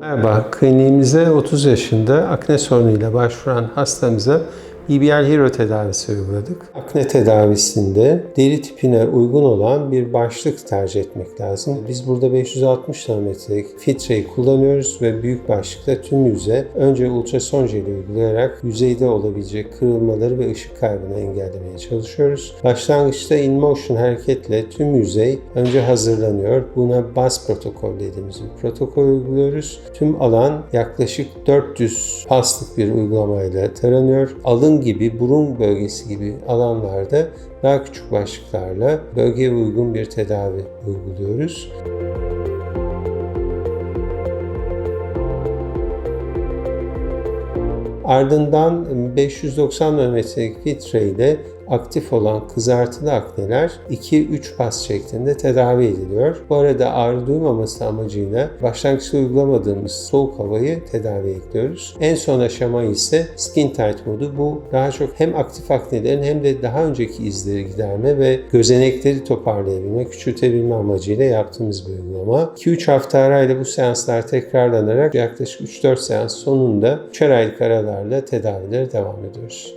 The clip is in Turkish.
Merhaba, kliniğimize 30 yaşında akne sorunuyla başvuran hastamıza BBL Hero tedavisi uyguladık. Akne tedavisinde deri tipine uygun olan bir başlık tercih etmek lazım. Biz burada 560 nanometrelik filtreyi kullanıyoruz ve büyük başlıkta tüm yüze önce ultrason jeli uygulayarak yüzeyde olabilecek kırılmaları ve ışık kaybını engellemeye çalışıyoruz. Başlangıçta in motion hareketle tüm yüzey önce hazırlanıyor. Buna BAS protokol dediğimiz bir protokol uyguluyoruz. Tüm alan yaklaşık 400 paslık bir uygulamayla taranıyor. Alın gibi, burun bölgesi gibi alanlarda daha küçük başlıklarla bölgeye uygun bir tedavi uyguluyoruz. Ardından 590 nanometrelik filtre ile aktif olan kızartılı akneler 2-3 pas şeklinde tedavi ediliyor. Bu arada ağrı duymaması amacıyla başlangıçta uygulamadığımız soğuk havayı tedavi ekliyoruz. En son aşama ise skin tight modu. Bu daha çok hem aktif aknelerin hem de daha önceki izleri giderme ve gözenekleri toparlayabilme, küçültebilme amacıyla yaptığımız bir uygulama. 2-3 hafta arayla bu seanslar tekrarlanarak yaklaşık 3-4 seans sonunda 3'er aylık aralarla tedavilere devam ediyoruz.